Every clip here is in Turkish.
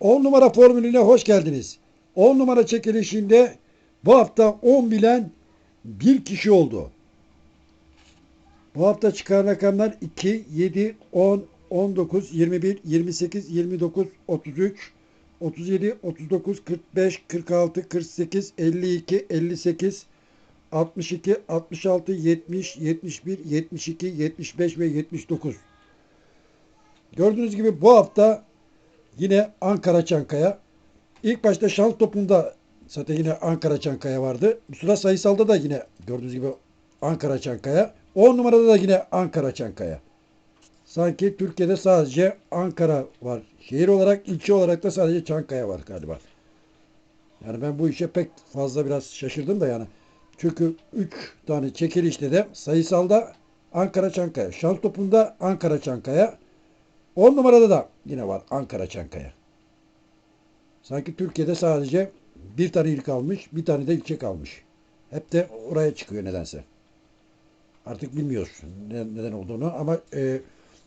10 numara formülüne hoş geldiniz. 10 numara çekilişinde bu hafta 10 bilen bir kişi oldu. Bu hafta çıkan rakamlar 2, 7, 10, 19, 21, 28, 29, 33, 37, 39, 45, 46, 48, 52, 58, 62, 66, 70, 71, 72, 75 ve 79. Gördüğünüz gibi bu hafta yine Ankara Çankaya. İlk başta şans topunda zaten yine Ankara Çankaya vardı. Bu sıra sayısalda da yine gördüğünüz gibi Ankara Çankaya. 10 numarada da yine Ankara Çankaya. Sanki Türkiye'de sadece Ankara var. Şehir olarak, ilçe olarak da sadece Çankaya var galiba. Yani ben bu işe pek fazla biraz şaşırdım da yani. Çünkü 3 tane çekilişte de sayısalda Ankara Çankaya. Şans topunda Ankara Çankaya. 10 numarada da yine var Ankara Çankaya. Sanki Türkiye'de sadece bir tane il kalmış, bir tane de ilçe kalmış. Hep de oraya çıkıyor nedense. Artık bilmiyoruz ne- neden olduğunu ama e,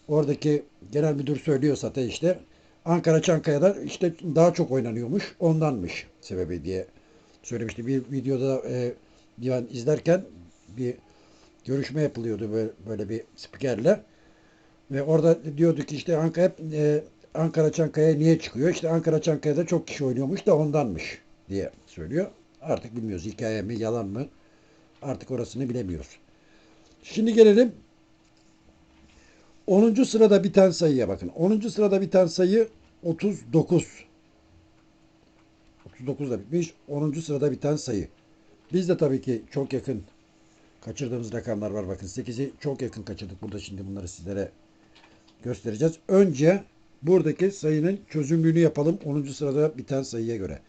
oradaki genel müdür söylüyor zaten işte Ankara Çankaya'da işte daha çok oynanıyormuş. Ondanmış sebebi diye söylemişti. Bir videoda e, divan izlerken bir görüşme yapılıyordu böyle, böyle bir spikerle. Ve orada diyordu ki işte Ankara hep e, Ankara Çankaya niye çıkıyor? İşte Ankara Çankaya'da çok kişi oynuyormuş da ondanmış diye söylüyor. Artık bilmiyoruz hikaye mi yalan mı? Artık orasını bilemiyoruz. Şimdi gelelim 10. sırada biten sayıya bakın. 10. sırada biten sayı 39. 39 da bitmiş. 10. sırada biten sayı. Biz de tabii ki çok yakın kaçırdığımız rakamlar var. Bakın 8'i çok yakın kaçırdık. Burada şimdi bunları sizlere göstereceğiz. Önce buradaki sayının çözümlüğünü yapalım. 10. sırada biten sayıya göre.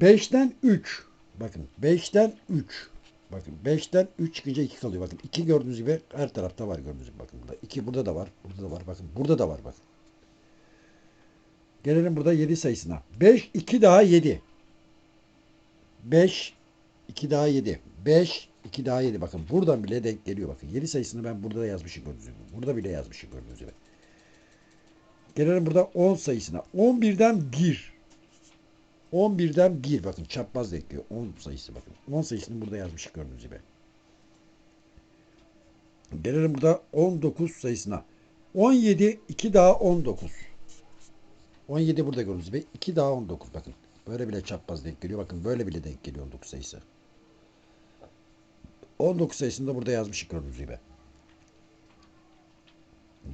5'ten 3. Bakın 5'ten 3. Bakın 5'ten 3 çıkınca 2 kalıyor. Bakın 2 gördüğünüz gibi her tarafta var gördüğünüz gibi. Bakın burada 2 burada da var. Burada da var. Bakın burada da var. Bakın. Gelelim burada 7 sayısına. 5 2 daha 7. 5 2 daha 7. 5 2 daha 7. Bakın buradan bile denk geliyor. Bakın 7 sayısını ben burada da yazmışım gördüğünüz gibi. Burada bile yazmışım gördüğünüz gibi. Gelelim burada 10 sayısına. 11'den 1. 11'den 1 bakın çapraz ekliyor. 10 sayısı bakın. 10 sayısını burada yazmışık gördüğünüz gibi. Gelelim burada 19 sayısına. 17 2 daha 19. 17 burada gördüğünüz gibi. 2 daha 19 bakın. Böyle bile çapraz denk geliyor. Bakın böyle bile denk geliyor 19 sayısı. 19 sayısını da burada yazmışık gördüğünüz gibi.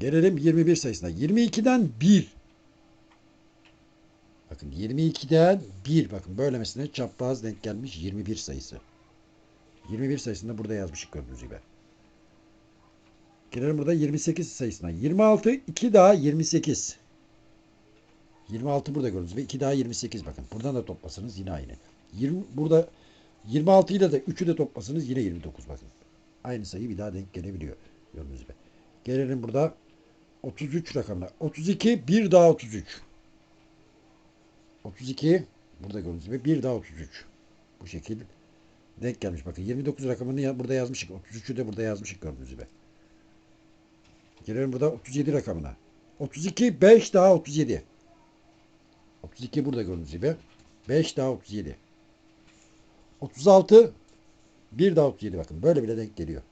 Gelelim 21 sayısına. 22'den 1. Bakın 22'den 1 bakın böylemesine çapraz denk gelmiş 21 sayısı. 21 sayısını da burada yazmışık gördüğünüz gibi. Gelelim burada 28 sayısına. 26 2 daha 28. 26 burada gördüğünüz gibi 2 daha 28 bakın. Buradan da toplasanız yine aynı. 20 burada 26 ile de 3'ü de toplasanız yine 29 bakın. Aynı sayı bir daha denk gelebiliyor gördüğünüz gibi. Gelelim burada 33 rakamına. 32 bir daha 33. 32 burada gördüğünüz gibi bir daha 33. Bu şekil denk gelmiş. Bakın 29 rakamını burada yazmışık. 33'ü de burada yazmışık gördüğünüz gibi. Gelelim burada 37 rakamına. 32 5 daha 37. 32 burada gördüğünüz gibi. 5 daha 37. 36 1 daha 37 bakın. Böyle bile denk geliyor.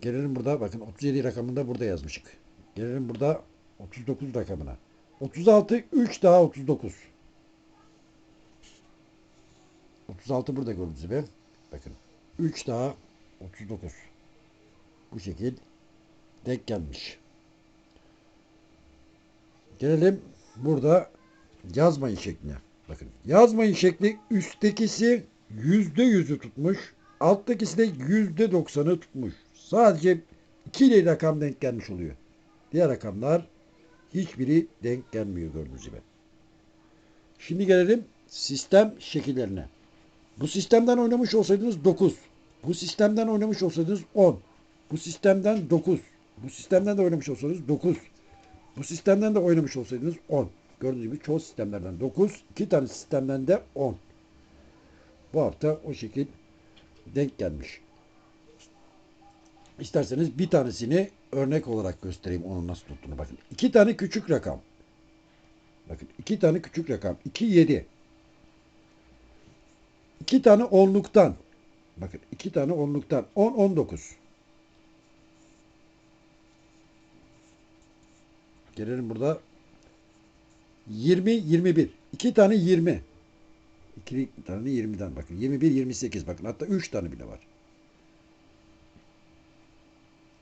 Gelelim burada bakın 37 rakamını da burada yazmışık. Gelelim burada 39 rakamına. 36 3 daha 39. 36 burada gördüğünüz gibi. Bakın 3 daha 39. Bu şekil denk gelmiş. Gelelim burada yazmayın şekline. Bakın yazmayın şekli üsttekisi yüzde yüzü tutmuş. Alttakisi de yüzde doksanı tutmuş. Sadece ikili rakam denk gelmiş oluyor. Diğer rakamlar hiçbiri denk gelmiyor gördüğünüz gibi. Şimdi gelelim sistem şekillerine. Bu sistemden oynamış olsaydınız 9. Bu sistemden oynamış olsaydınız 10. Bu sistemden 9. Bu sistemden de oynamış olsaydınız 9. Bu sistemden de oynamış olsaydınız 10. Gördüğünüz gibi çoğu sistemlerden 9. iki tane sistemden de 10. Bu hafta o şekil denk gelmiş. İsterseniz bir tanesini örnek olarak göstereyim onun nasıl tuttuğunu. Bakın iki tane küçük rakam. Bakın iki tane küçük rakam. 2, 7. İki tane onluktan. Bakın iki tane onluktan. 10, 19. Gelelim burada. 20, 21. İki tane 20. İki tane 20'den bakın. 21, 28 bakın. Hatta 3 tane bile var.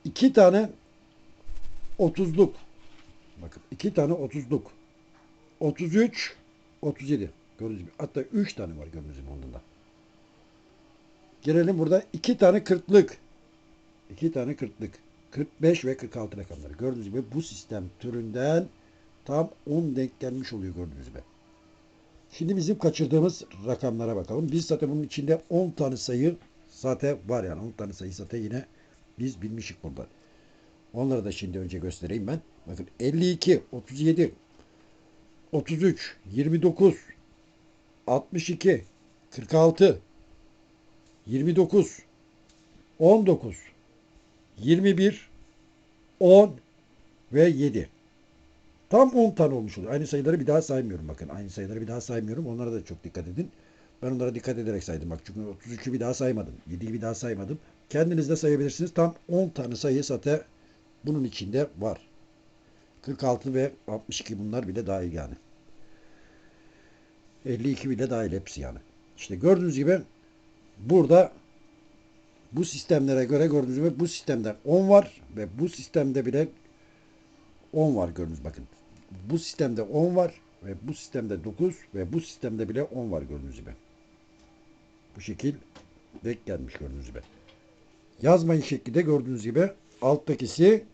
İki tane 30'luk. Bakın iki tane 30'luk. 33, 37. Gördüğünüz gibi. Hatta 3 tane var gördüğünüz gibi onda da. Gelelim burada iki tane 40'lık. İki tane 40'lık. 45 ve 46 rakamları. Gördüğünüz gibi bu sistem türünden tam 10 denk gelmiş oluyor gördüğünüz gibi. Şimdi bizim kaçırdığımız rakamlara bakalım. Biz zaten bunun içinde 10 tane sayı zaten var yani 10 tane sayı zaten yine biz bilmişik burada. Onları da şimdi önce göstereyim ben. Bakın 52, 37, 33, 29, 62, 46, 29, 19, 21, 10 ve 7. Tam 10 tane olmuş oluyor. Aynı sayıları bir daha saymıyorum bakın. Aynı sayıları bir daha saymıyorum. Onlara da çok dikkat edin. Ben onlara dikkat ederek saydım. Bak çünkü 33'ü bir daha saymadım. 7'yi bir daha saymadım. Kendiniz de sayabilirsiniz. Tam 10 tane sayı zaten bunun içinde var. 46 ve 62 bunlar bile dahil yani. 52 bile dahil hepsi yani. İşte gördüğünüz gibi burada bu sistemlere göre gördüğünüz gibi bu sistemde 10 var ve bu sistemde bile 10 var gördüğünüz bakın. Bu sistemde 10 var ve bu sistemde 9 ve bu sistemde bile 10 var gördüğünüz gibi. Bu şekil denk gelmiş gördüğünüz gibi. Yazmayın şekli de gördüğünüz gibi alttakisi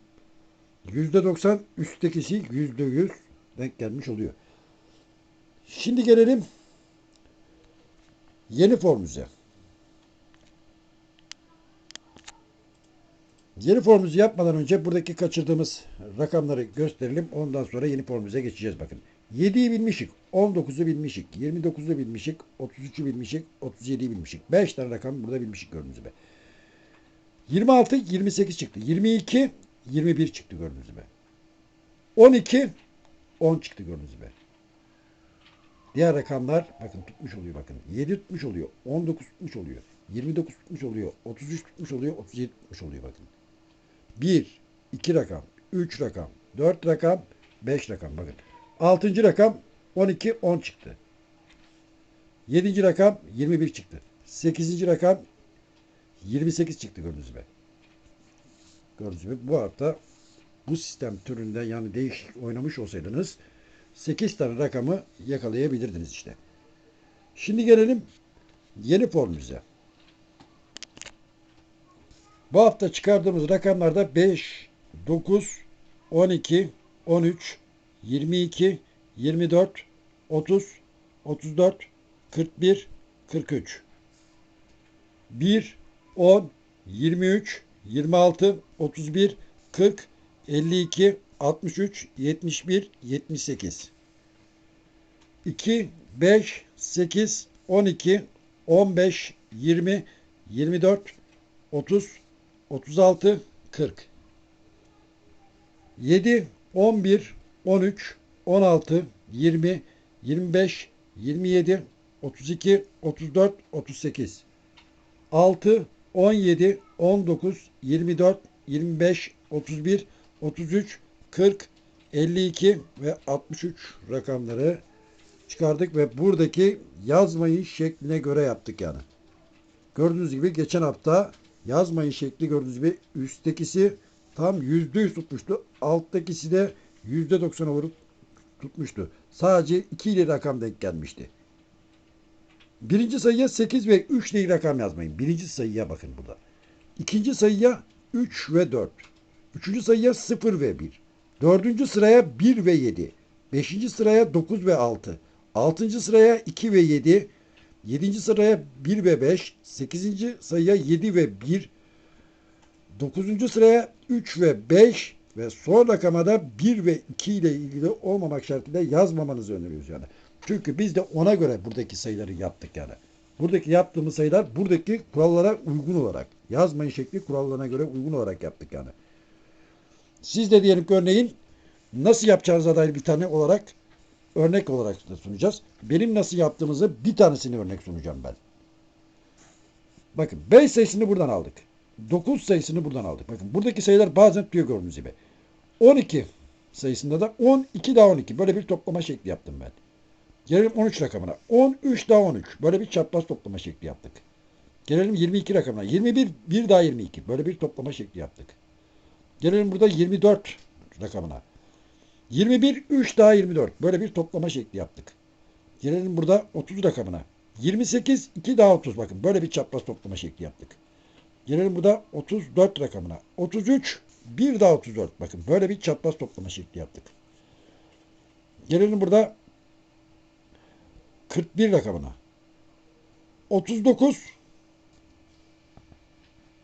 %90, üsttekisi %100 denk gelmiş oluyor. Şimdi gelelim yeni formüze. Yeni formumuzu yapmadan önce buradaki kaçırdığımız rakamları gösterelim. Ondan sonra yeni formumuza geçeceğiz bakın. 7'yi bilmişik, 19'u bilmişik, 29'u bilmişik, 33'ü bilmişik, 37'yi bilmişik. 5 tane rakam burada bilmişik gördüğünüz gibi. 26, 28 çıktı. 22, 21 çıktı gördüğünüz gibi. 12, 10 çıktı gördüğünüz gibi. Diğer rakamlar bakın tutmuş oluyor bakın. 7 tutmuş oluyor. 19 tutmuş oluyor. 29 tutmuş oluyor. 33 tutmuş oluyor. 37 tutmuş oluyor bakın. 1, 2 rakam, 3 rakam, 4 rakam, 5 rakam bakın. 6. rakam 12, 10 çıktı. 7. rakam 21 çıktı. 8. rakam 28 çıktı gördüğünüz gibi. Gördüğünüz gibi bu hafta bu sistem türünde yani değişik oynamış olsaydınız 8 tane rakamı yakalayabilirdiniz işte. Şimdi gelelim yeni formumuza. Bu hafta çıkardığımız rakamlarda 5, 9, 12, 13, 22, 24, 30, 34, 41, 43. 1, 10, 23, 26, 31, 40, 52, 63, 71, 78. 2, 5, 8, 12, 15, 20, 24, 30, 36, 40. 7, 11, 13, 16, 20, 25, 27, 32, 34, 38. 6, 17, 19, 24, 25, 31, 33, 40, 52 ve 63 rakamları çıkardık ve buradaki yazmayın şekline göre yaptık yani. Gördüğünüz gibi geçen hafta yazmayın şekli gördüğünüz gibi üsttekisi tam %100 tutmuştu. Alttakisi de %90'a vurup tutmuştu. Sadece 2 ile rakam denk gelmişti. Birinci sayıya 8 ve 3 ile rakam yazmayın. Birinci sayıya bakın burada. İkinci sayıya 3 ve 4. Üçüncü sayıya 0 ve 1. Dördüncü sıraya 1 ve 7. Beşinci sıraya 9 ve 6. Altıncı sıraya 2 ve 7. Yedinci sıraya 1 ve 5. Sekizinci sayıya 7 ve 1. Dokuzuncu sıraya 3 ve 5 ve son rakama da 1 ve 2 ile ilgili olmamak şartıyla yazmamanızı öneriyoruz yani. Çünkü biz de ona göre buradaki sayıları yaptık yani. Buradaki yaptığımız sayılar buradaki kurallara uygun olarak yazmayın şekli kurallarına göre uygun olarak yaptık yani. Siz de diyelim ki örneğin nasıl yapacağınıza dair bir tane olarak örnek olarak da sunacağız. Benim nasıl yaptığımızı bir tanesini örnek sunacağım ben. Bakın 5 sayısını buradan aldık. 9 sayısını buradan aldık. Bakın buradaki sayılar bazen tutuyor gördüğünüz gibi. 12 sayısında da 12 daha 12. Böyle bir toplama şekli yaptım ben. Gelelim 13 rakamına. 13 daha 13. Böyle bir çapraz toplama şekli yaptık. Gelelim 22 rakamına. 21 1 daha 22. Böyle bir toplama şekli yaptık. Gelelim burada 24 rakamına. 21 3 daha 24. Böyle bir toplama şekli yaptık. Gelelim burada 30 rakamına. 28 2 daha 30 bakın. Böyle bir çapraz toplama şekli yaptık. Gelelim burada 34 rakamına. 33 1 daha 34 bakın. Böyle bir çapraz toplama şekli yaptık. Gelelim burada 41 rakamına. 39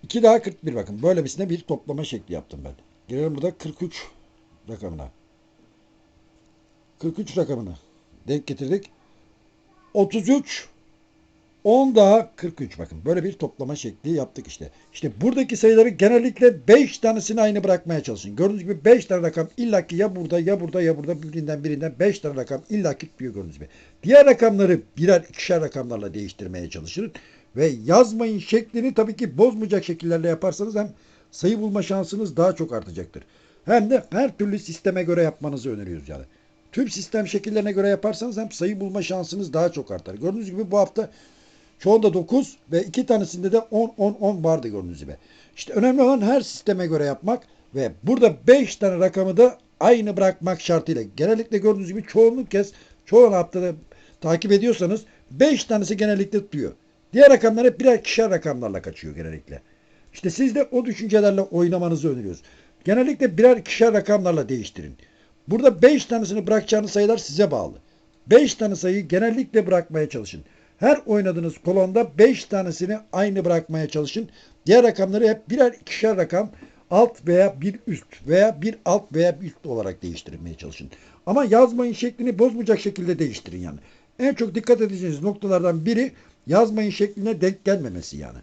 2 daha 41 bakın. Böyle birisine bir toplama şekli yaptım ben. Gelelim burada 43 rakamına. 43 rakamını denk getirdik. 33 10 daha 43 bakın. Böyle bir toplama şekli yaptık işte. İşte buradaki sayıları genellikle 5 tanesini aynı bırakmaya çalışın. Gördüğünüz gibi 5 tane rakam illaki ya burada ya burada ya burada birinden birinden 5 tane rakam illaki tutuyor gördüğünüz gibi. Diğer rakamları birer ikişer rakamlarla değiştirmeye çalışın. Ve yazmayın şeklini tabii ki bozmayacak şekillerle yaparsanız hem sayı bulma şansınız daha çok artacaktır. Hem de her türlü sisteme göre yapmanızı öneriyoruz yani. Tüm sistem şekillerine göre yaparsanız hem sayı bulma şansınız daha çok artar. Gördüğünüz gibi bu hafta çoğunda 9 ve iki tanesinde de 10 10 10 vardı gördüğünüz gibi. İşte önemli olan her sisteme göre yapmak ve burada 5 tane rakamı da aynı bırakmak şartıyla. Genellikle gördüğünüz gibi çoğunluk kez çoğu haftada takip ediyorsanız 5 tanesi genellikle tutuyor. Diğer rakamlar hep birer kişer rakamlarla kaçıyor genellikle. İşte siz de o düşüncelerle oynamanızı öneriyoruz. Genellikle birer kişer rakamlarla değiştirin. Burada 5 tanesini bırakacağınız sayılar size bağlı. 5 tane sayıyı genellikle bırakmaya çalışın. Her oynadığınız kolonda 5 tanesini aynı bırakmaya çalışın. Diğer rakamları hep birer ikişer rakam alt veya bir üst veya bir alt veya bir üst olarak değiştirmeye çalışın. Ama yazmayın şeklini bozmayacak şekilde değiştirin yani. En çok dikkat edeceğiniz noktalardan biri yazmayın şekline denk gelmemesi yani.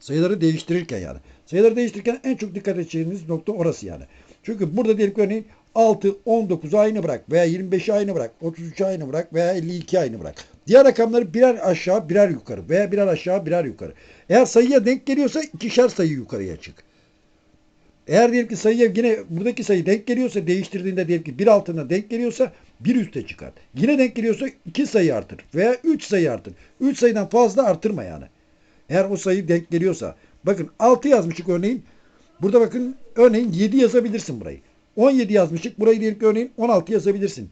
Sayıları değiştirirken yani. Sayıları değiştirirken en çok dikkat edeceğiniz nokta orası yani. Çünkü burada diyelim ki örneğin 6, 19'u aynı bırak veya 25'i aynı bırak, 33'ü aynı bırak veya 52 aynı bırak. Diğer rakamları birer aşağı birer yukarı veya birer aşağı birer yukarı. Eğer sayıya denk geliyorsa ikişer sayı yukarıya çık. Eğer diyelim ki sayıya yine buradaki sayı denk geliyorsa değiştirdiğinde diyelim ki bir altına denk geliyorsa bir üste çıkar. Yine denk geliyorsa iki sayı artır veya üç sayı artır. Üç sayıdan fazla artırma yani. Eğer o sayı denk geliyorsa. Bakın 6 yazmışık örneğin. Burada bakın örneğin 7 yazabilirsin burayı. 17 yazmışık. Burayı diyelim ki örneğin 16 yazabilirsin.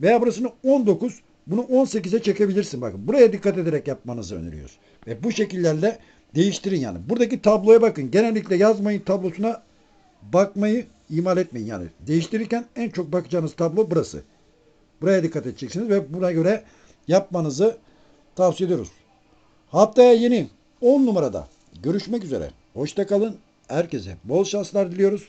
Veya burasını 19 bunu 18'e çekebilirsin. Bakın buraya dikkat ederek yapmanızı öneriyoruz. Ve bu şekillerle değiştirin yani. Buradaki tabloya bakın. Genellikle yazmayın tablosuna bakmayı ihmal etmeyin yani. Değiştirirken en çok bakacağınız tablo burası. Buraya dikkat edeceksiniz ve buna göre yapmanızı tavsiye ediyoruz. Haftaya yeni 10 numarada görüşmek üzere. Hoşça kalın. Herkese bol şanslar diliyoruz.